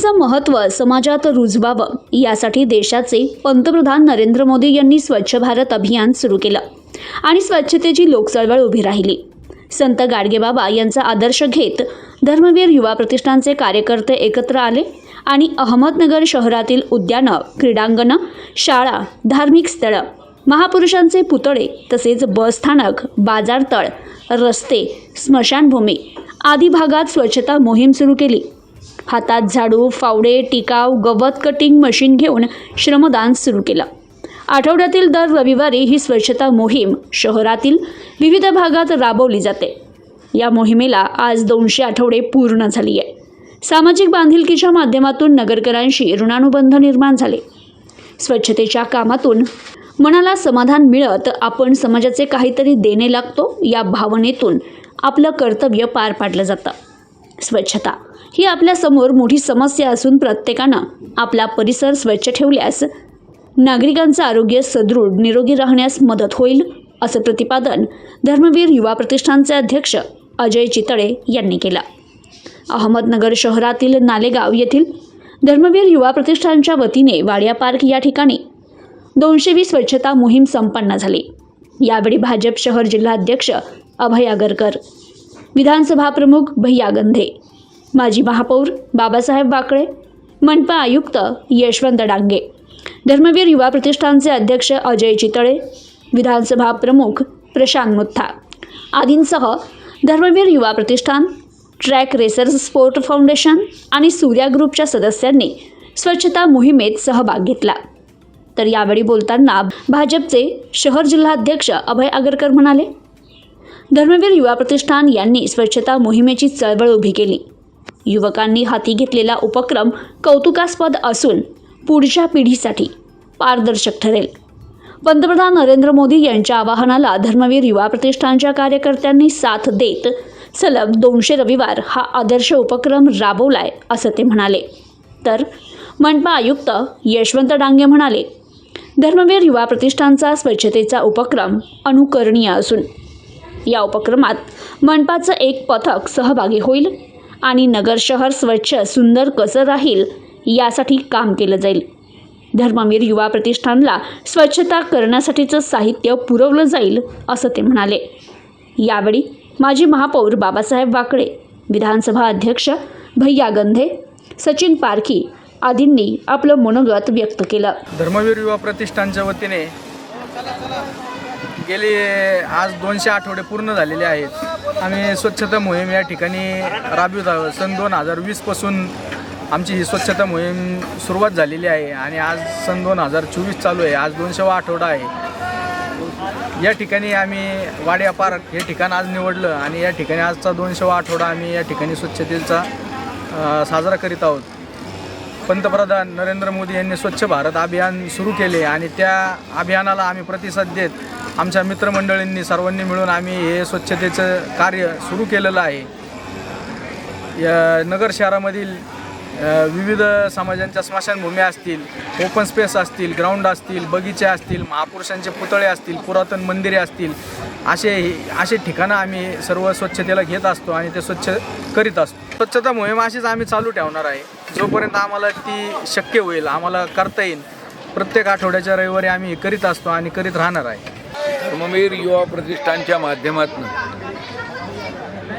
स्वच्छतेचं महत्त्व समाजात रुजवावं यासाठी देशाचे पंतप्रधान नरेंद्र मोदी यांनी स्वच्छ भारत अभियान सुरू केलं आणि स्वच्छतेची लोकचळवळ उभी राहिली. संत गाडगेबाबा यांचा आदर्श घेत धर्मवीर युवा प्रतिष्ठानचे कार्यकर्ते एकत्र आले आणि अहमदनगर शहरातील उद्यानं क्रीडांगणं शाळा धार्मिक स्थळं महापुरुषांचे पुतळे तसेच बसस्थानक बाजारतळ रस्ते स्मशानभूमी आदी भागात स्वच्छता मोहीम सुरू केली. हातात झाडू फावडे टिकाव गवत कटिंग मशीन घेऊन श्रमदान सुरू केलं. आठवड्यातील दर रविवारी ही स्वच्छता मोहीम शहरातील विविध भागात राबवली जाते. या मोहिमेला आज दोनशे आठवडे पूर्ण झाली आहे सामाजिक बांधिलकीच्या माध्यमातून नगरकरांशी ऋणानुबंध निर्माण झाले. स्वच्छतेच्या कामातून मनाला समाधान मिळत आपण समाजाचे काहीतरी देणे लागतो या भावनेतून आपलं कर्तव्य पार पाडलं जातं. स्वच्छता ही आपल्यासमोर मोठी समस्या असून प्रत्येकानं आपला परिसर स्वच्छ ठेवल्यास नागरिकांचं आरोग्य सदृढ निरोगी राहण्यास मदत होईल असं प्रतिपादन धर्मवीर युवा प्रतिष्ठानचे अध्यक्ष अजय चितळे यांनी केलं. अहमदनगर शहरातील नालेगाव येथील धर्मवीर युवा प्रतिष्ठानच्या वतीने वाडिया पार्क या ठिकाणी दोनशे वीस स्वच्छता मोहीम संपन्न झाली. यावेळी भाजप शहर जिल्हाध्यक्ष अभय आगरकर विधानसभा प्रमुख भैया गंधे माजी महापौर बाबासाहेब बाकळे मनपा आयुक्त यशवंत डांगे धर्मवीर युवा प्रतिष्ठानचे अध्यक्ष अजय चितळे विधानसभा प्रमुख प्रशांत मुत्था. आदींसह Dharmaveer Yuva Pratishthan track racers sport foundation आणि सूर्या ग्रुपच्या सदस्यांनी स्वच्छता मोहिमेत सहभाग घेतला. तर यावेळी बोलताना भाजपचे शहर जिल्हाध्यक्ष अभय आगरकर म्हणाले धर्मवीर युवा प्रतिष्ठान यांनी स्वच्छता मोहिमेची चळवळ उभी केली. युवकांनी हाती घेतलेला उपक्रम कौतुकास्पद असून पुढच्या पिढीसाठी पारदर्शक ठरेल. पंतप्रधान नरेंद्र मोदी यांच्या आवाहनाला धर्मवीर युवा प्रतिष्ठानच्या कार्यकर्त्यांनी साथ देत सलग दोनशे रविवार हा आदर्श उपक्रम राबवलाय असं ते म्हणाले. तर मनपा आयुक्त यशवंत डांगे म्हणाले धर्मवीर युवा प्रतिष्ठानचा स्वच्छतेचा उपक्रम अनुकरणीय असून या उपक्रमात मनपाचं एक पथक सहभागी होईल. आणि नगर शहर स्वच्छ सुंदर कसं राहील यासाठी काम केलं जाईल. धर्मवीर युवा प्रतिष्ठानला स्वच्छता करण्यासाठीचं साहित्य पुरवलं जाईल असं ते म्हणाले. यावेळी माजी महापौर बाबासाहेब वाकडे विधानसभा अध्यक्ष भैया गंधे सचिन पारखी आदींनी आपलं मनोगत व्यक्त केलं. धर्मवीर युवा प्रतिष्ठानच्या वतीने गेली आज दोनशे आठवडे पूर्ण झालेले आहेत. आम्ही स्वच्छता मोहीम या ठिकाणी राबवित आहोत. सन दोन हजार वीसपासून आमची ही स्वच्छता मोहीम सुरुवात झालेली आहे आणि आज सन दोन हजार चोवीस चालू आहे. आज दोनशेवा आठवडा आहे. या ठिकाणी आम्ही वाड्या पार्क हे ठिकाण आज निवडलं आणि या ठिकाणी आजचा दोनशेवा आठवडा आम्ही या ठिकाणी स्वच्छतेचा साजरा करीत आहोत. पंतप्रधान नरेंद्र मोदी यांनी स्वच्छ भारत अभियान सुरू केले आणि त्या अभियानाला आम्ही प्रतिसाद देत आमच्या मित्रमंडळींनी सर्वांनी मिळून आम्ही हे स्वच्छतेचं कार्य सुरू केलेलं आहे. या नगर शहरामधील विविध समाजांच्या स्मशानभूमी असतील ओपन स्पेस असतील ग्राउंड असतील बगीचे असतील महापुरुषांचे पुतळे असतील पुरातन मंदिरे असतील असे असे ठिकाणं आम्ही सर्व स्वच्छतेला घेत असतो आणि ते स्वच्छ करीत असतो. स्वच्छता मोहीम अशीच आम्ही चालू ठेवणार आहे. जोपर्यंत आम्हाला ती शक्य होईल आम्हाला करता येईल प्रत्येक आठवड्याच्या रविवारी आम्ही करीत असतो आणि करीत राहणार आहे. धर्मवीर युवा प्रतिष्ठानच्या माध्यमातून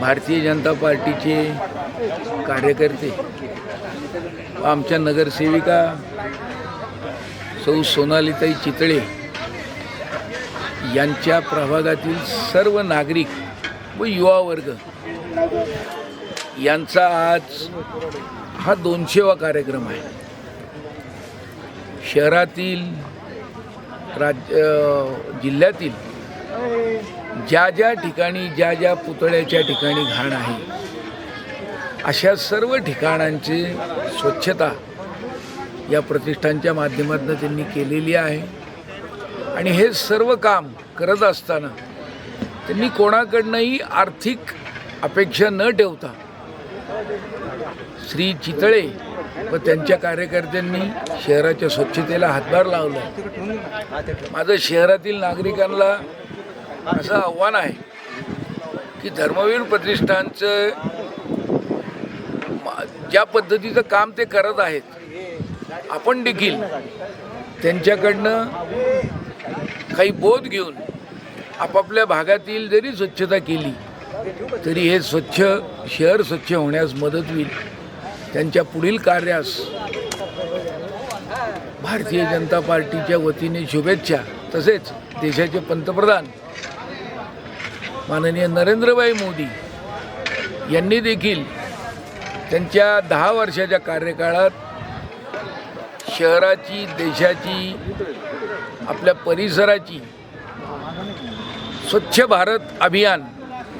भारतीय जनता पार्टीचे कार्यकर्ते आमच्या नगरसेविका सौ सोनालीताई चितळे यांच्या प्रभागातील सर्व नागरिक व युवा वर्ग यांचा आज हा दोनशेवा कार्यक्रम आहे. शहरातील राज्य जिल्ह्यातील ज्या ज्या ठिकाणी ज्या ज्या पुतळ्याच्या ठिकाणी घाण आहे अशा सर्व ठिकाणांची स्वच्छता या प्रतिष्ठानच्या माध्यमातून त्यांनी केलेली आहे. आणि हे सर्व काम करत असताना त्यांनी कोणाकडनंही आर्थिक अपेक्षा न ठेवता श्री चितळे व त्यांच्या कार्यकर्त्यांनी शहराच्या स्वच्छतेला हातभार लावला. माझं शहरातील नागरिकांना असं आव्हान आहे की धर्मवीर प्रतिष्ठानचं ज्या पद्धतीचं काम ते करत आहेत आपण देखील त्यांच्याकडनं काही बोध घेऊन आपापल्या भागातील जरी स्वच्छता केली तरी हे स्वच्छ शहर स्वच्छ होण्यास मदत होईल. त्यांच्या पुढील कार्यास भारतीय जनता पार्टीच्या वतीने शुभेच्छा. तसेच देशाचे पंतप्रधान माननीय नरेंद्रभाई मोदी यांनी देखील त्यांच्या दहा वर्षाच्या कार्यकाळात शहराची देशाची आपल्या परिसराची स्वच्छ भारत अभियान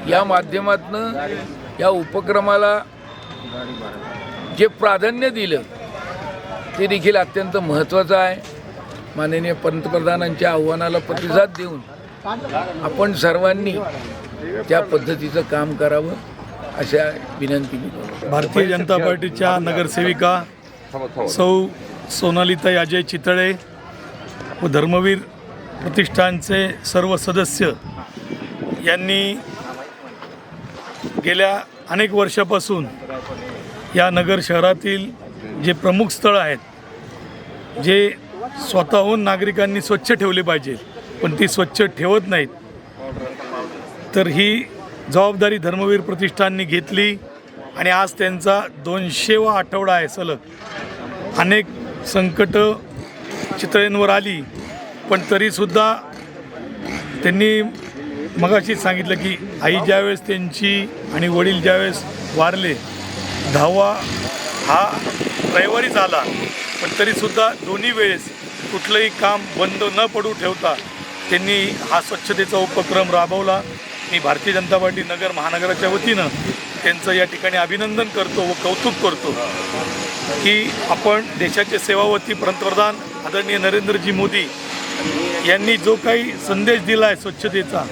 या माध्यमातून या उपक्रमाला जे प्राधान्य दिलं ते देखील अत्यंत महत्त्वाचं आहे. माननीय पंतप्रधानांच्या आव्हानाला प्रतिसाद देऊन आपण सर्वांनी त्या पद्धतीचं काम करावं. अशा विनंती मी भारतीय जनता पार्टीच्या नगरसेविका सौ सोनालिताई अजय चितळे व धर्मवीर प्रतिष्ठानचे सर्व सदस्य यांनी गेल्या अनेक वर्षापासून या नगर शहरातील जे प्रमुख स्थळं आहेत जे स्वतःहून नागरिकांनी स्वच्छ ठेवले पाहिजे पण ती स्वच्छ ठेवत नाहीत तर ही जबाबदारी धर्मवीर प्रतिष्ठाननी घेतली आणि आज त्यांचा दोनशेवा आठवडा आहे सलग. अनेक संकट चितळेंवर आली पण तरीसुद्धा त्यांनी मगाशीच सांगितलं की आई ज्यावेळेस त्यांची आणि वडील ज्यावेळेस वारले धावा हा रविवारीच आला पण तरीसुद्धा दोन्ही वेळेस कुठलंही काम बंद न पडू ठेवता त्यांनी हा स्वच्छतेचा उपक्रम राबवला. मी भारतीय जनता पार्टी नगर महानगराच्या वतीनं त्यांचं या ठिकाणी अभिनंदन करतो व कौतुक करतो की आपण देशाचे सेवावती पंतप्रधान आदरणीय नरेंद्रजी मोदी यांनी जो काही संदेश दिला आहे स्वच्छतेचा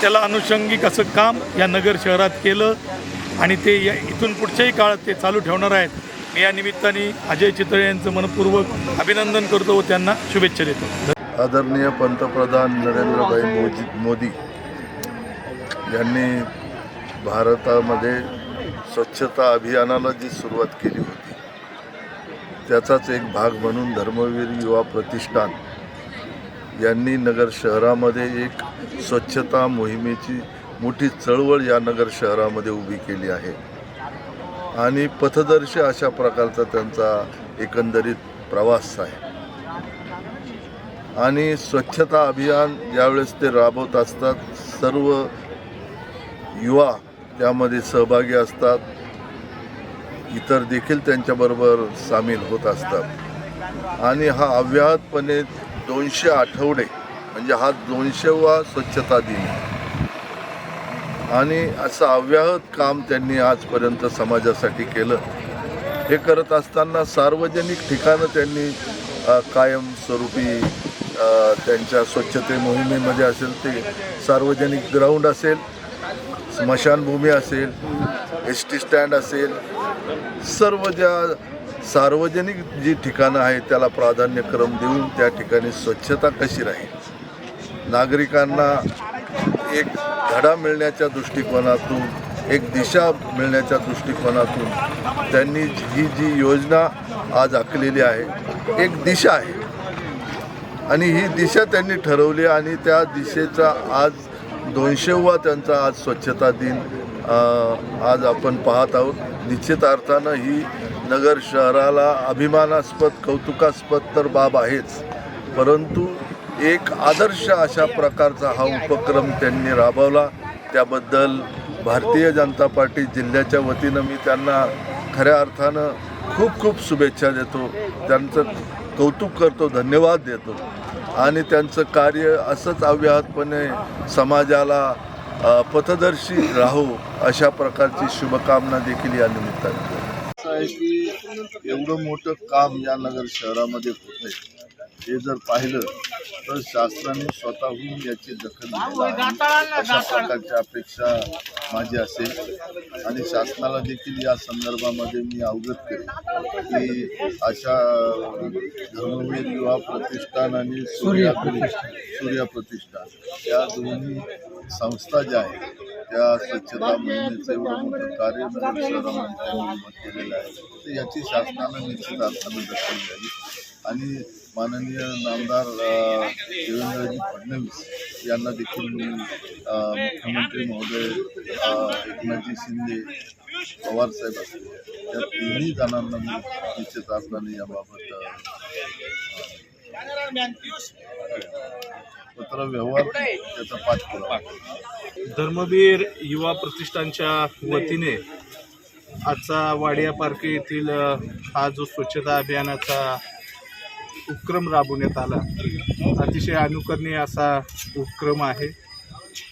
त्याला अनुषंगिक असं काम या नगर शहरात केलं आणि ते या इथून पुढच्याही काळात ते चालू ठेवणार आहेत. मी या निमित्ताने अजय चितळे यांचं मनपूर्वक अभिनंदन करतो व त्यांना शुभेच्छा देतो. आदरणीय पंतप्रधान नरेंद्रभाई मोदी मोदी यांनी भारतामध्ये स्वच्छता अभियानाला जी सुरुवात केली होती त्याचाच एक भाग म्हणून धर्मवीर युवा प्रतिष्ठान यांनी नगर शहरामध्ये एक स्वच्छता मोहिमेची मोठी चळवळ या नगर शहरामध्ये उभी केली आहे. आणि पथदर्शी अशा प्रकारचा त्यांचा एकंदरीत प्रवास आहे. आणि स्वच्छता अभियान ज्यावेळेस ते राबवत असतात सर्व युवा त्यामध्ये सहभागी असतात. इतर देखील त्यांच्याबरोबर सामील होत असतात. आणि हा अव्याहतपणे दोनशे आठवडे म्हणजे हा दोनशेवा स्वच्छता दिन. आणि असं अव्याहत काम त्यांनी आजपर्यंत समाजासाठी केलं. हे करत असताना सार्वजनिक ठिकाणं त्यांनी कायमस्वरूपी त्यांच्या स्वच्छते मोहिमेमध्ये असेल ते सार्वजनिक ग्राउंड असेल स्मशानभूमी असेल एस टी स्टँड असेल सर्व ज्या सार्वजनिक जी ठिकाणं आहेत त्याला प्राधान्यक्रम देऊन त्या ठिकाणी स्वच्छता कशी राहील? नागरिकांना एक धडा मिळण्याच्या दृष्टिकोनातून एक दिशा मिळण्याच्या दृष्टिकोनातून त्यांनी ही जी योजना आज आखलेली आहे एक दिशा आहे. आणि ही दिशा त्यांनी ठरवली आणि त्या दिशेचा आज दोनशेवा त्यांचा आज स्वच्छता दिन आज आपण पाहत आहोत. निश्चित अर्थानं ही नगर शहराला अभिमानास्पद कौतुकास्पद तर बाब आहेच. परंतु एक आदर्श अशा प्रकारचा हा उपक्रम त्यांनी राबवला. त्याबद्दल भारतीय जनता पार्टी जिल्ह्याच्या वतीनं मी त्यांना खऱ्या अर्थानं खूप खूप शुभेच्छा देतो. त्यांचं कौतुक करतो धन्यवाद देतो. आणि त्यांचं कार्य असंच अव्याहतपणे समाजाला पथदर्शी राहो अशा प्रकारची शुभकामना देखील या निमित्ताने असं आहे की एवढं मोठं काम या नगर शहरामध्ये होत आहे हे जर पाहिलं तर शासनाने स्वतःहून याची दखल अशा प्रकारच्या अपेक्षा माझी असेल. आणि शासनाला देखील या संदर्भामध्ये मी अवगत केले की अशा धर्मवीर युवा प्रतिष्ठान आणि सूर्या सूर्या प्रतिष्ठान या दोन्ही संस्था ज्या आहेत त्या स्वच्छता मोहिमेचं एवढं मोठं कार्य नगर शहरामध्ये त्यांनी केलेलं आहे. तर याची शासनानं निश्चित अर्थानं दखल घ्यावी. आणि माननीय नामदार देवेंद्रजी फडणवीस यांना देखील मी मुख्यमंत्री महोदय एकनाथजी शिंदे पवारसाहेब असतील या तिन्ही जणांना मी निश्चित अर्थाने याबाबत पत्र व्यवहार त्याचा पाठपुरावा धर्मवीर युवा प्रतिष्ठानच्या वतीने आजचा वाडिया पार्क येथील हा जो स्वच्छता अभियानाचा उपक्रम राबवण्यात आला अतिशय अनुकरणीय असा उपक्रम आहे.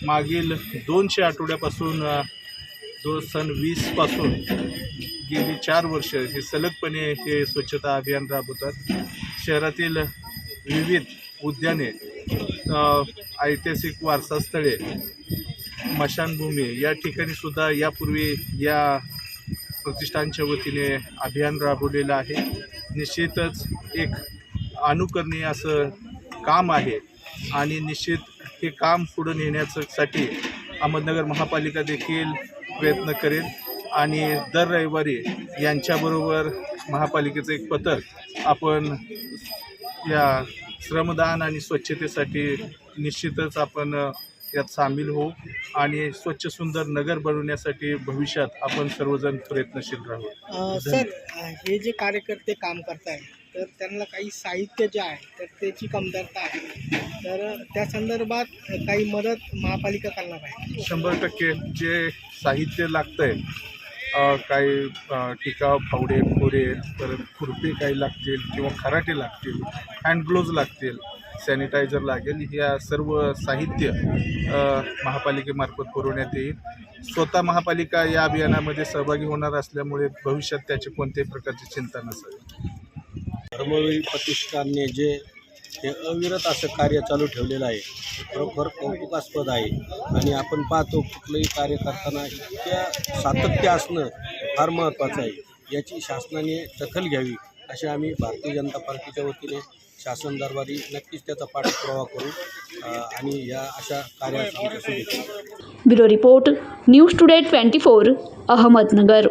मागील दोनशे आठवड्यापासून जो सन वीसपासून गेली चार वर्ष हे सलगपणे हे स्वच्छता अभियान राबवतात. शहरातील विविध उद्याने ऐतिहासिक वारसास्थळे स्मशानभूमी या ठिकाणी सुद्धा यापूर्वी या प्रतिष्ठानच्या वतीने अभियान राबवलेलं आहे. निश्चितच एक अनुकरणीय असं काम आहे आणि निश्चित हे काम पुढं नेण्यासाठी अहमदनगर महापालिका देखील प्रयत्न करेल आणि दर रविवारी यांच्याबरोबर महापालिकेचं एक पथक आपण या श्रमदान आणि स्वच्छतेसाठी निश्चितच आपण यात सामील होऊ आणि स्वच्छ सुंदर नगर बनवण्यासाठी भविष्यात आपण सर्वजण प्रयत्नशील राहू. सर हे जे कार्यकर्ते काम करताय तर त्यांना काही साहित्य जे आहे तर त्याची कमतरता आहे. तर त्या संदर्भात काही मदत महापालिका करणार आहे. शंभर टक्के जे साहित्य लागतं आहे काही टिकाव फावडे खोरे परत खुरपे काही लागतील किंवा खराटे लागतील हँडग्लोव्ज लागतील सॅनिटायझर लागेल या सर्व साहित्य महापालिकेमार्फत पुरवण्यात येईल. स्वतः महापालिका या अभियानामध्ये सहभागी होणार असल्यामुळे भविष्यात त्याची कोणत्याही प्रकारची चिंता नसावी. धर्मवीर प्रतिष्ठानने जे हे अविरत असं कार्य चालू ठेवलेलं आहे. खरोखर कौतुकास्पद आहे. आणि आपण पाहतो कुठलंही कार्य करताना इतक्या सातत्य असणं फार महत्त्वाचं आहे. याची शासनाने दखल घ्यावी असे आम्ही भारतीय जनता पार्टीच्या वतीने शासन दरबारी नक्कीच त्याचा पाठपुरावा करू आणि या अशा कार्यात bureau report news today twenty four Ahmednagar.